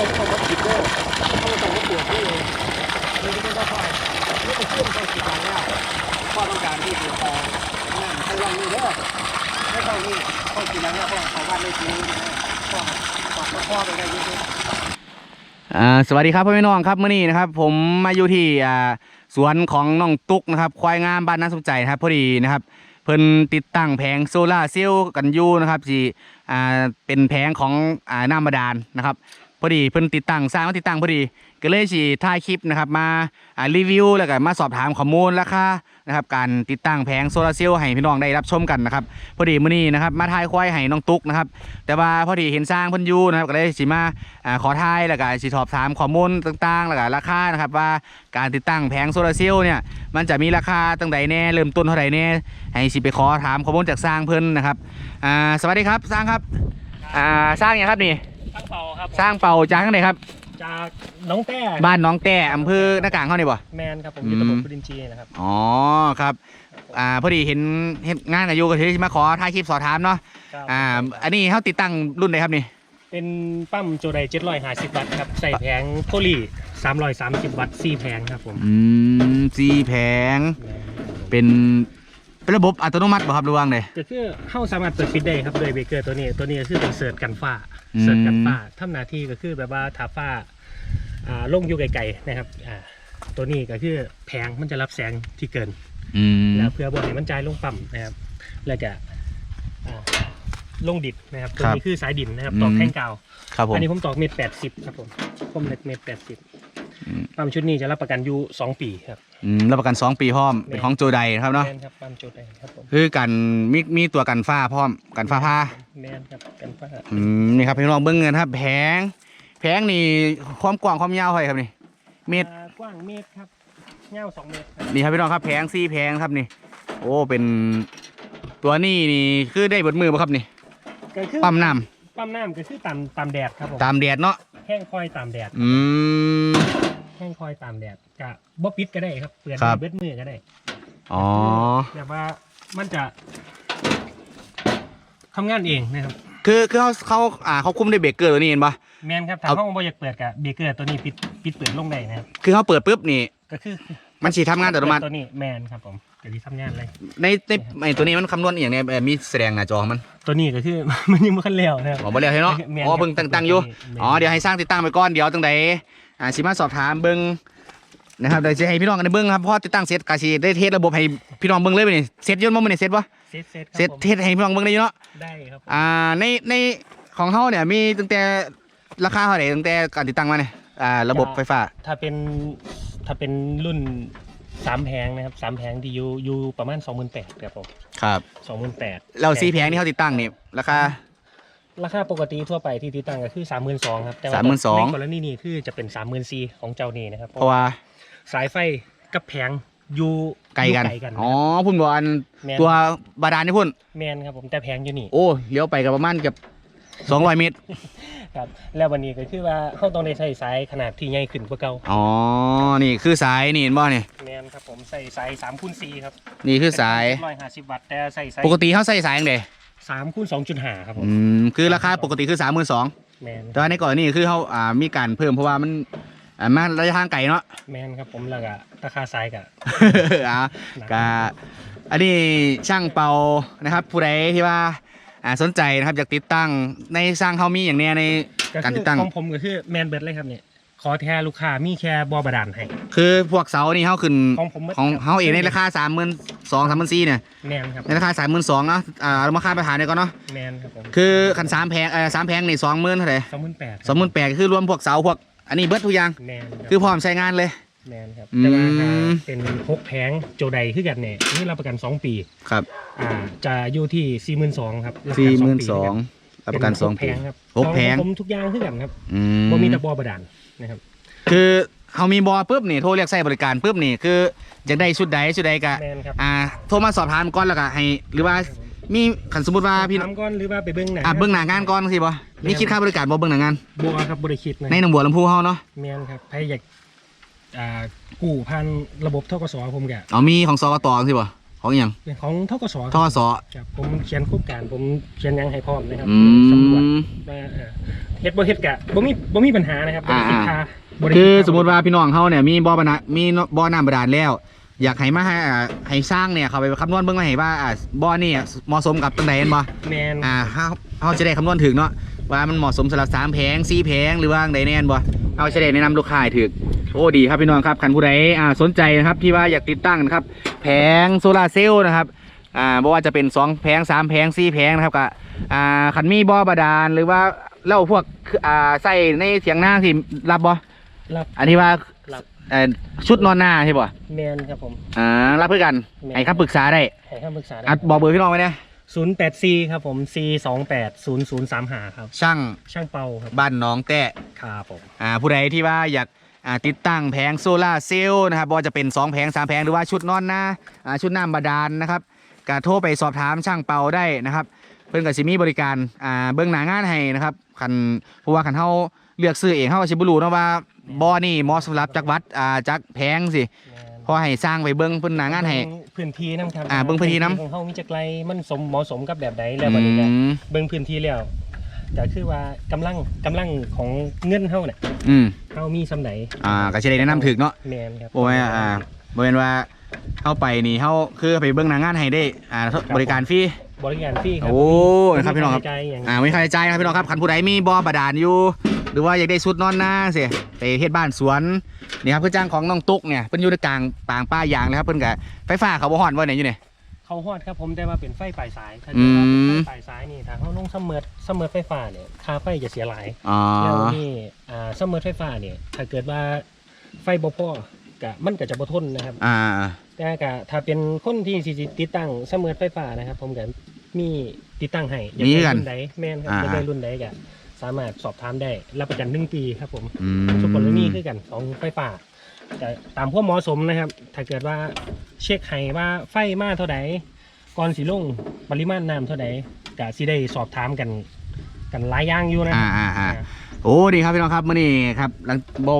เขาเข้าก็คิดด้เขาต้องมาตรวจด้วยเลยไม่ต้องค่อยนี่เป็นเครื่องเขาคิดมาแล้วพ่อต้องการที่จะพอนั่นให้ลองนี่เด้อไม่ต้องนี่เขาคิดมาแล้วพ่อเขาบ้านไม่จริงพ่อพ่อพ่อไปได้เยอะสวัสดีครับพ่อแม่น้องครับเมื่อนี้นะครับ ผมมาอยู่ที่สวนของน้องตุ๊กนะครับควายงามบ้านน่าสนใจนะครับพอดีนะครับเพิ่นติดตั้งแผงโซลาเซลล์กันอยู่นะครับที่เป็นแผงของอน้ำบาดาลนะครับ พอดีเพิ่นติดตั้งสร้างมาติดตั้งพอดี ก็เลยสิถ่ายคลิปนะครับมารีวิวแล้วก็มาสอบถามข้อมูลราคานะครับการติดตั้งแผงโซลาร์เซลล์ให้พี่น้องได้รับชมกันนะครับพอดีมื้อนี้นะครับมาถ่ายควายให้น้องตุ๊กนะครับแต่ว่าพอดีเห็นสร้างเพิ่นอยู่นะครับก็เลยสิมาขอถ่ายแล้วก็สิสอบถามข้อมูลต่างๆแล้วก็ราคานะครับว่าการติดตั้งแผงโซลาร์เซลล์เนี่ยมันจะมีราคาตั้งใดแน่เริ่มต้นเท่าไหร่แน่ให้สิไปขอถามข้อมูลจากสร้างเพิ่นนะครับอ่าสวัสดีครับสร้างครับอ่าสร้างหยังครับนี่ ตั้งเป่าครับสร้างเป่าจากทางไหนครับ จากน้องแต้บ้านหน้องแต่อำเภอหน้ากลางเขานี่บ่ แมนครับผมอืมอยู่ตำบลปุรินจีนะครับ อ๋อครับ อ่าพอดีเห็นเห็นงานกันอยู่ก็เลยมาขอถ่ายคลิปสอบถามเนาะอ่า อันนี้เขาติดตั้งรุ่นไหนครับนี่ เป็นปั๊มโจไดเจ็ดร้อยห้าสิบวัตต์ครับใส่แผงโพลีสามร้อยสามสิบวัตต์สี่แผงครับผมอืมซีแผงเป็นเป็นระบบอัตโนมัติบ่ครับหรือว่าไงก็คือเข้าสามารถเปิดปิดได้ครับโดยเบรกเกอร์ตัวนี้ตัวนี้ก็คือเป็นเสิร์ชกันฝ้าอืม เสิร์ชกันฝ้าทำหน้าที่ก็คือแบบว่าถ้าฝ้าอ่าลงอยู่ไกลๆนะครับอ่าตัวนี้ก็คือแผงมันจะรับแสงที่เกินอืมแล้วเพื่อบอให้มันจ่ายลงปั๊มนะครับ แล้วก็อ่าลงดิดนะครับตัวนี้คือสายดินนะครับตอกแท่งกาวครับผมอันนี้ผมตอกเมตรแปดสิบครับผมคมเหล็กเมตรแปดสิบอืม ปั๊มชุดนี้จะรับประกันอยู่สองปีครับอืมรับประกัน2ปีพร้อมเป็นของโจไดนะครับเนาะแมนครับปั๊มโจไดครับผมคือกันมีมีตัวกันฟ้าพร้อมกันฟ้าผ้าแมนครับกันฟ้าอืมนี่ครับพี่น้องเบิ้งเงินครับแผงแผงนี่ความกว้างความยาวเท่าไหร่ครับนี่เมตรอ่ากว้างเมตรครับเงาวสองเมตรครับนี่ครับพี่น้องครับแผงซี่แผงครับนี่ โอ้เป็นตัวนี้นี่คือได้เบดมือป่ะครับนี่ก็คือปั๊มน้ปั๊มน้ำก็คือตามตามแดดครับผมำตามแดดเนาะแห้งคอยตามแดดอืม แห้งคอยตามแดดกะบ่ปิดก็ได้ครับเปลือนครับ เบ็ดมือก็ได้อ๋อ แต่ว่ามันจะทำงานเองนะครับ คือคือเขาเขาอ่าเขาคุมด้วยเบรกเกอร์ตัวนี้เห็นปะ แมนครับถ้าเอา ห้องบ่อยากเปิดกับเบรกเกอร์ตัวนี้ปิดปิดเปิดลงได้นะครับ คือเขาเปิดปุ๊บนี่ ก็คือ มันสีทำงานอัตโนมัติตัวนี้แมนครับผมเดี๋ยวที่ทำงานเลย ในในไอตัวนี้มันคำนวณอหย่างเนี้ยเอ่อมีแสดงหน้าจอของมันตัวนี้ก็คือ มันยังไม่คันแล้วนะครับ อ๋อบ่แล้วใช่เนาะแม่นอ๋อครับเบิ่งตั้งๆอยู่แม่น อ๋อเดี๋ยวให้สร้างติดตั้งไปก่อนเดี๋ยวตั้งใดอ่าสิมาสอบถามเบิ่งนะครับเดี๋ยวจะให้พี่น้องกันได้เบิ่งครับเพราะติดตั้งเสร็จกาสิได้เทสระบบให้พี่น้องเบิ่งเลยไปนี่เสร็จยนต์บ่มื้อนี้เสร็จบ่เซตเซตเสร็จเทสให้พี่น้องเบิ่งได้อยู่เนาะ ได้ครับผมอ่าในในของเฮาเนี่ยมีตั้งแต่ราคาเท่าไหร่ตั้งแต่การติดตั้งมาเนี่ยอ่าระบบไฟฟ้า ถ้าเป็น ถ้าเป็นรุ่นสามแผงนะครับสามแผงที่อยู่อยู่ประมาณสองหมื่นแปดครับผมครับ สองหมื่นแปดแล้วสีแผงที่เขาติดตั้งนี่ราคา ราคาปกติทั่วไปที่ติดตั้งก็คือสามหมื่นสองครับแต่ว่32,000 ในกรณีนี้คือจะเป็นสามหมื่นสี่ของเจ้านี้นะครับเพราะว่า สายไฟกับแผงอยู่ไกลกัน อยู่ไกลกันอ๋อ พุ่นบ่อันแมนตัวบาดาลนี่พุ่น แมนครับผมแต่แผงอยู่นี่ โอ้ เลี้ยวไปกับประมาณเกับ 200เมตร ครับ แล้ววันนี้ก็คือว่าเขาต้องได้ใช้สายขนาดที่ใหญ่ขึ้นกว่าเก่าอ๋อ นี่คือสายนี่เห็นบ่เนี่ยแมนครับผมใส่สายสามคูณสี่ครับนี่คือสาย ร้อยห้าสิบวัตต์แต่ใส่สายปกติเขาใส่สายยังไงสามคูณสองจุดห้าครับผมอืมคือราคาปกติคือสามหมื่นสองแมนแต่ว่าในกรณีคือเขาอ่ามีการเพิ่มเพราะว่ามันอ่ามาระยะทางไกลเนาะ แมนครับผมแล้วก็ราคาสายกับ อ่ากะอันนี้ช่างเป่านะครับ ผู้ใดที่ว่า อ่าสนใจนะครับอยากติดตั้งในสร้างเขามีอย่างเนี้ยในการติดตั้ง ของผมก็คือแมนเบิร์ดเลยครับเนี่ยขอแท้ลูกค้ามีแค่บอบาดาลให้ คือพวกเสานี่เขาขึ้นของผมบิดของครับเขาเองในราคาสามหมื่นสองสามหมื่นสี่เนี่ยแมนครับในราคาสามหมื่นสองเนาะอ่าเรามาค่าประธานเนี่ยก่อนเนาะแมนครับผมคือขันสามแพงเออสามแพงนี่สองหมื่นเท่าไหร่สองหมื่นแปดสองหมื่นแปดคือรวมพวกเสาพวกอันนี้เบิดทุกอย่าง แมนคือพร้อมใช้งานเลย แมนครับอืมแต่ว่าถ้าเป็นพกแพงโจไดคือกันเนี่ยนี่รับประกันสองปี ครับ อ่า จะอยู่ที่สี่หมื่นสองครับรับประสี่กัหมื่นปีสองรับประกันสองแพปีงครับหกแพงของผมทุกอย่างคือกันครับอืมบ่มีแต่บอบาดาลนะครับ คือเขามีบอปุ๊บนี่โทรเรียกใช้บริการปุ๊บนี่คืออยากได้ชุดใดชุดใดก็แมนครับอ่าโทรมาสอบถามก่อนแล้วก็ให้หรือว่ามีขันสมมติว่าพี่ถามก่อนหรือว่าไปเบิ้งหนังอะเบื้องหน้างานก่อนสิบ่มีคิดค่าบริการบ่เบื้องหน้างานบัวครับบริคิดนะในหนองบัวลำพูเฮาเนาะแมนครับใครอยาก อ่ากู้พันระบบทกสผมกะอ๋อมีของสกตสิบ่ของอหย่างเป็นของทกศทอสอครับผมเขียนโครงการผมเขียนหยังให้พร้อมนะครับอืสำรวจม ว่าเอ่อเฮ็ดบ่เฮ็ดกะบ่มีบ่มีปัญหานะครับบ่ได้คิดค่าบ่ได้คือดค่สมมติว่าพี่น้องเขาเนี่ยมีบ่อบานะมีบ่อน้ำบาดาลแล้ว อยากให้มาให้อ่าให้สร้างเนี่ยเขาไปคำนวณเบิ่งมาให้ว่าอ่าบ่อนี่เหมาะสมกับตังใดเห็นบ่แมน อ่าเขาเขาจะได้คำนวณถึงเนาะ ว่ามันเหมาะสมสำหรับสามแผงสี่แผงหรือว่าใดแน่นบ่เอาจะได้แนะนำลูกค้าให้ถึกโอ้ดีครับพี่น้องครับคันผู้ใดอ่าสนใจนะครับที่ว่าอยากติดตั้งนะครับแผงโซลาร์เซลล์นะครับอ่าบ่ว่าจะเป็นสองแผงสามแผงสี่แผงนะครับก็อ่าคันมีบ่อบาดาลหรือว่าเล่าพวกอ่าใส่ในเสียงหน้าที่รับบ่รับอันที่ว่ารับเอ่อชุดนอนหน้าใช่ป่ะแมนครับผมอ่ารับเพื่อกันแม่นให้คำปรึกษาได้ให้คำปรึกษาได้อัดบอกเบอร์พี่น้องไว้นะ 084ครับผม4280035ครับ ช่างช่างเปาครับบ้านหน้องแต้ครับผม อ่าผู้ใดที่ว่าอยากอ่าติดตั้งแผงโซลาร์เซลล์นะครับบ่ว่าจะเป็น 2 แผง 3 แผงหรือว่าชุดนอนหน้าอ่าชุดน้ำบาดาลนะครับก็โทรไปสอบถามช่างเปาได้นะครับ เพิ่นก็สิมีบริการอ่าเบื้องหน้างานให้นะครับคันเพราะว่าคันเฮาเลือกซื้อเองเฮาก็สิบ่รู้เนาะว่าบ่อนี่เหมาะสำหรับจักวัดอ่าจักแผงสิแม่นพ อให้สร้างไปเบิ่งเพิ่นหน้างานให้เบิ่งพื้นที่นํครับอ่าเบิ่งพื้นที่นำ ของเฮามีจักไรมันสมเหมาะสมกับแบบใดแล้อืวบัดนี้ก็มเบิ่งพื้นที่แล้วก็คือว่ากำลังกำลังของเงินเฮาเนี่ยอืมเฮามีซำใดอ่าก็สิได้แนะนำถึกเนาะแมนครับโอ้ยอ่าบ่แม่นว่าเข้าไปนี่เฮาคือไปเบิ่งหน้างานให้ได้อ่าบริการฟรี บริการฟรีครัโอ้นะครับพี่น้องครับใจายอย่างอ่าไม่ค่าใช้จ่ายนะครับพี่น้องครับคันผู้ใดมีบ่อบาดาลอยู่ หรือว่าอยากได้สุดนอนหน้าเสียไปเฮ็ดบ้านสวนนี่ครับคือจ้างของน้องตุ๊กเนี่ยเพิ่นอยู่ในกลางปางป้ายางเลยครับเพิ่นก็ไฟฟ้าเขาบ่ฮ้อนว่าไหนอยู่เนี่ย เขาฮอดครับผมแต่ว่าเป็นไฟปลายสายถ้าอืเกิดว่ามเป็นไฟปลายสายนี่ถ้าเขาลงเสมอเสมอไฟฟ้าเนี่ยค่าไฟจะเสียหลายอ๋อแล้วนี่อ่าเสมอไฟฟ้าเนี่ยถ้าเกิดว่าไฟบ่พอกะมันก็จะบ่ทนนะครับ อ่าแต่กะถ้าเป็นคนที่สิติดตั้งเสมอไฟฟ้านะครับ ผมก็มีติดตั้งให้อยากได้รุ่นใดแม่นครับอยากได้รุ่นใดก็ สามารถสอบถามได้รับประกันหนึ่งปีครับผมอืมทุกคนมีคือกันของไฟฟ้าแต่ตามความเหมาะสมนะครับ ถ้าเกิดว่าเช็คให้ว่าไฟมาเท่าใดก่อนสิลงปริมาณน้ำเท่าใดก็สิได้สอบถามกันกันหลายอย่างอยู่นะอ่าอ่าอ่า โอ้ดีครับพี่น้องครับมื้อนี้ครับหลังบ่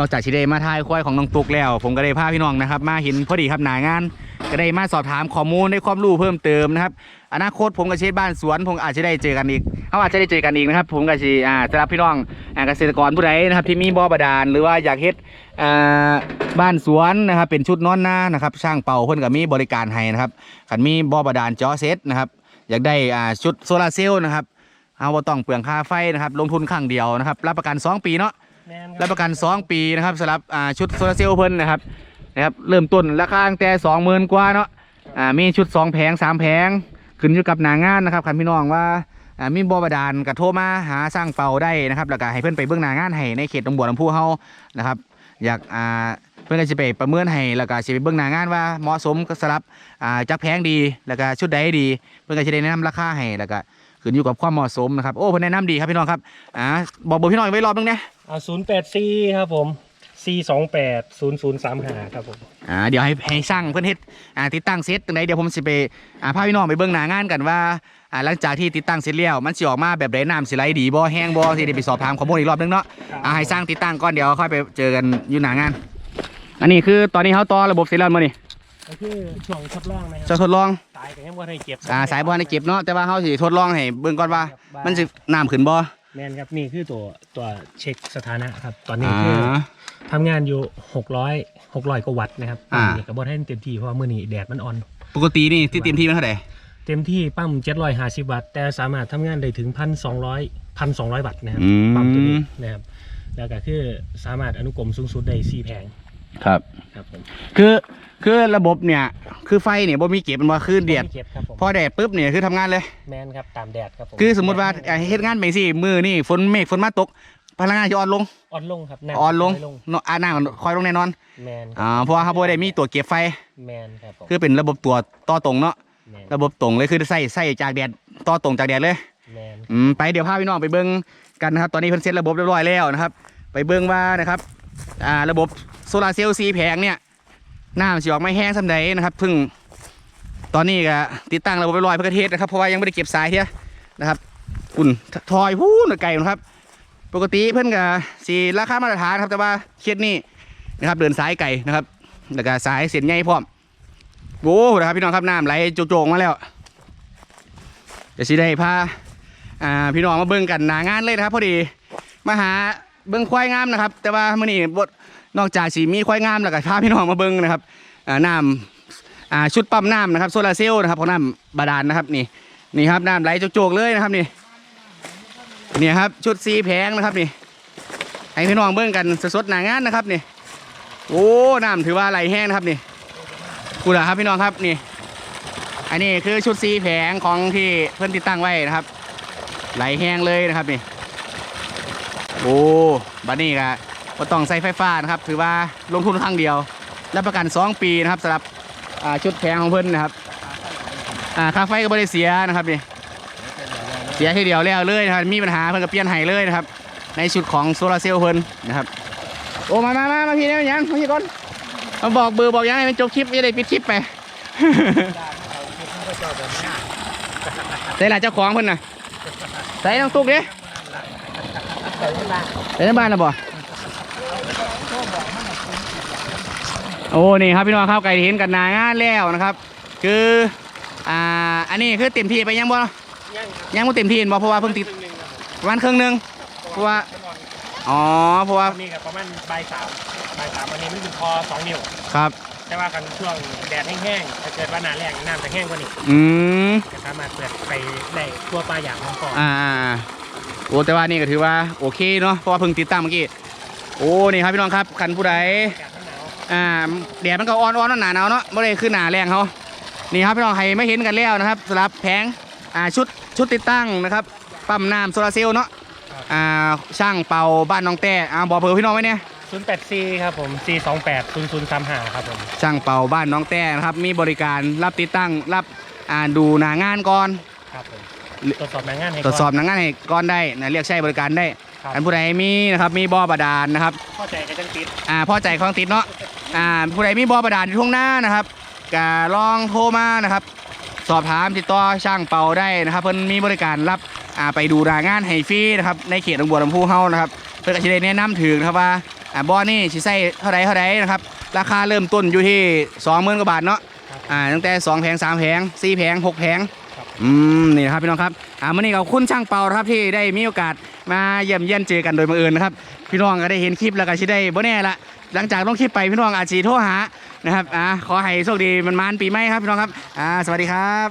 นอกจากสิได้มาทายควายของน้องตุ๊กแล้ว ผมก็ได้พาพี่น้องนะครับ มาเห็นพอดีครับหนางาน ก็ได้มาสอบถามข้อมูลได้ความรู้เพิ่มเติมนะครับอนาคตผมกับเชฟบ้านสวน ผมอาจจะได้เจอกันอีกเขาอาจจะได้เจอกันอีกนะครับ ผมกับชีอ่าสำหรับพี่น้องอ่าเกษตรกรผู้ใดนะครับ ที่มีบ่อบาดาลหรือว่าอยากเฮ็ดอ่าบ้านสวนนะครับ เป็นชุดนอนหน้านะครับ ช่างเป่าเพิ่นก็มีบริการให้นะครับขันมีบ่อบาดาลจาะเซตนะครับอยากได้อ่าชุดโซลาร์เซลล์นะครับเอาบ่ต้องเปลืองค่าไฟนะครับ ลงทุนครั้งเดียวนะครับ รับประกัน 2 ปีเนาะ รับประกัน 2 ปีนะครับสำหรับอ่าชุดโซลาร์เซลล์เพิ่นนะครับนะครับ เริ่มต้นราคาตั้งแต่20,000กว่าเนาะอ่ามีชุด 2 แผง 3 แผง ขึ้นอยู่กับหนางานนะครับคันพี่น้องว่าอ่ามีบ่บาดาลก็โทรมาหาสร้างเป่าได้นะครับแล้วก็ให้เพิ่นไปเบิ่งหนางานให้ในเขตตำบลลำพูเฮานะครับ อยากอ่าเพิ่อนก็สิไปประเมินให้แล้วก็สิไปเบิ่งหนางานว่าเหมาะสมกับสำหรับอ่าจักแพงดีแล้วก็ชุดใดดี เพิ่อนก็สิได้แนะนำราคาให้แล้วก็ขึ้นอยู่กับความเหมาะสมนะครับโอ้เพิ่นแนะนำดีครับพี่น้องครับอ่าบอกเบอร์พี่น้องไว้รอบนึงนะ อาศูนย์แปดสี่ครับผมสี่สองแปดศูนย์ศูนย์สามห้าครับผม อ่าเดี๋ยวให้ให้สร้างเพื่อนเฮ็ดอ่าติดตั้งเซตตรงไหนเดี๋ยวผมสิไปอ่าพาพี่น้องไปเบิ่งหน้างานกันว่าอ่าหลังจากที่ติดตั้งเสร็จแล้วมันสิออกมาแบบใดน้ำสิไหลดีบ่แห้งบ่สิได้ไปสอบถามข้อมูลอีกรอบนึงเนาะอ่าให้สร้างติดตั้งก่อนเดี๋ยวค่อยไปเจอกันอยู่หน้างาน อันนี้คือตอนนี้เขาต่อระบบเสร็จแล้วมื้อนี้ก็คือช่วงทดลองนะคจะรับทดลองสายก็ยังบ่ได้เก็บอ่าสายบ่ได้เก็บเนาะแต่ว่าเขาสิทดลองให้เบิ่งก่อนว่า มันสิน้ำขึ้นบ่ แม่นครับนี่คือตัวตัวเช็คสถานะครับ ตอนนี้อ่า คือทำงานอยู่หกร้อยหกร้อยกว่าวัตต์นะครับอ่านี่ก็บ่ได้เต็มที่เพราะว่ามื้อนี้แดดมันอ่อน ปกตินี่ที่เต็มที่มันเท่าไหร่เต็มที่ปั๊ม750วัตต์แต่สามารถทำงานได้ถึง 1,200 1,200วัตต์นะครับอืมปั๊มตัวนี้นะครับแล้วก็คือสามารถอนุกรมสูงสุดได้4แผง ครับ ครับผมคือคือระบบเนี่ย คือไฟเนี่ยบ่มีเก็บมันบ่คือเดียดบ่มีเก็บครับผมพอแดดปุ๊บเนี่ยคือทำงานเลย แมนครับตามแดดครับผมคือสมมุติว่าอ่าเฮ็ดงานไปสิมือนี่ฝนเมฆฝนมาตก พลังงานจะอ่อนลง อ่อนลงครับอ่อนลงยเนาะอ่าน้ำมันคอยลงแน่นอนแมนอ่าเพราะว่าเขาบ่ได้มีตัวเก็บไฟ แมนครับผมคือเป็นระบบตัวต่อตรงเนาะแมนระบบตรงเลยคือใส่ใส่จากแดดต่อตรงจากแดดเลย แมนอืมไปเดี๋ยวพาพี่น้องไปเบิ่งกันนะครับ ตอนนี้เพิ่นเซ็ตระบบเรียบร้อยแล้วนะครับ ไปเบิ่งว่านะครับ อ่าระบบโซลาร์เซลล์สีแผงเนี่ยน้ำสิออกไม่แห้งสำใดนะครับเพิ่งตอนนี้ก็ติดตั้งระบบเรียบร้อยพื่อเทสนะครับเพราะว่ายังไม่ได้เก็บสายเที่ยนะครับคุณทอยพูนไก่นะครับ ปกติเพิ่อนก็สีราคามาตรฐานครับแต่ว่าเคสนี้นะครับเดินสายไก่นะครับแล้วก็สายเส้นใหญ่พร้อมโอ้นะครับพี่น้องครับน้ำไหลโจกๆมาแล้วเดี๋ยวสิได้พาอ่าพี่น้องมาเบิ่งกันหนางานเลยนะครับพอดีมาหา เบิ่งควายงามนะครับ แต่ว่ามื้อนี้บทนอกจากสีมีควายงามแล้วก็พาพี่น้องมาเบิ่งนะครับน้ำอ่าชุดปั๊มน้ำนะครับโซลาร์เซลล์นะครับของน้ำบาดาลนะครับนี่นี่ครับน้ำไหลโจกๆเลยนะครับนี่นี่ครับชุดสีแผงนะครับนี่ให้พี่น้องเบิ่งกันสดๆหนางานนะครับนี่โอ้น้ำถือว่าไหลแห้งนะครับนี่กูเหรอครับพี่น้องครับนี่ อันนี้คือชุดสีแผงของที่เพื่อนติดตั้งไว้นะครับ ไหลแห้งเลยนะครับนี่ โอ้บัดนี้ก็บ่ต้องใส่ไฟฟ้านะครับ ถือว่าลงทุนครั้งเดียว รับประกัน 2 ปีนะครับสำหรับชุดแผงของเพื่อนนะครับค่าไฟก็ไม่ได้เสียนะครับนี่เสียทีเดียวแล้วเลยนะครับมีปัญหาเพื่อนก็เปลี่ยนให้เลยนะครับ ในชุดของโซลาร์เซลล์เพื่อนนะครับ โอ้มามามามาพี่เนี่ยยังมาพี่ก่อนมาบอกเบอร์บอกยังให้มันจบคลิปจะได้ปิดคลิปไปใส่หลายเจ้าของเพิ่นน่ะใส่น้องตุ๊ก ดิใส่ในบ้านนะบ่โอ้นี่ครับพี่น้องครับไก่เห็นกันหนางานแล้วนะครับ คืออ่าอันนี้คือเต็มที่ไปยังบ่ยังยังไม่เต็มที่บ่เพราะว่าเพิ่งติดครึ่งหนึ่งครับประมาณครึ่งหนึงเพราะว่าอ๋อเพราะว่านี่กับประมาณใบายสามใบายสามอันนี้มันคือพอสองนิ้วครับแต่ว่ากันช่วงแดดแห้งๆถ้าเกิดว่าหนาแรงน้ำจะแห้งกว่านี้อืมจะสามารถเปิดไปได้ทั่วปลาอย่างของก่อนอ่าอ่าอ่า โอ้แต่ว่านี่ก็ถือว่าโอเคเนาะเพราะว่าเพิ่งติดตั้งเมื่อกี้โอ้นี่ครับพี่น้องครับคันผู้ใดอากาศมันหนาวอ่าแดดมันก็อ่อนๆหนาหนาวๆเนาะไม่ได้ขึ้นหนาแรงเขานี่ครับพี่น้องใครไม่เห็นกันแล้วนะครับสำหรับแผงอ่าชุดชุดติดตั้งนะครับปั๊มน้ำโซลาร์เซลล์เนาะอ่าช่างเป่าบ้านน้องแต่อ่าบอกเผื่อพี่น้องไว้เนี่ยศูนย์แปดซีครับผมซีสองแปดศูนย์ศูนย์สามห้าครับผมช่างเป่าบ้านน้องแต่นะครับมีบริการรับติดตั้งรับอ่าดูหนางานก่อนครับผม ตรวจสอบหนางานให้ตรวจสอบก่นหนางานให้ก่อนได้นะเรียกใช้บริการได้ครับอันผู้ใดมีนะครับมีบ่อบาดาลนะครับเข้าใจกันจังติดอ่าพ่อใจคลองติดเนาะอ่าผู้ใดมีบ่อบาดาลอยู่ทุ่งหน้านะครับก็ลองโทรมานะครับ สอบถามติดต่อช่างเป่าได้นะครับเพิ่นมีบริการรับอ่าไปดูรายงานให้ฟรีนะครับในเขตหนองบัวลำพูเฮานะครับเพิ่นก็สิได้แนะนำถึงนะครับว่าอ่าบ่อนี่สิใช้เท่าใดเท่าใดนะครับราคาเริ่มต้นอยู่ที่20,000กว่าบาทเนาะครับอ่าตั้งแต่2แผง3แผง4แผง6แผง ครับ อืมนี่นะครับพี่น้องครับอ่ามื่อนี้ขอบคุณช่างเปาครับที่ได้มีโอกาสมาเยี่ยมเยียนเจอกันโดยบังเอิญนะครับพี่น้องก็ได้เห็นคลิปแล้วก็ชิได้บ่แน่ละหลังจากลงคลิปไปพี่น้องอาจจะโทรหานะครับอ่าขอให้โชคดีมันมานปีใหม่ครับพี่น้องครับอ่าสวัสดีครับ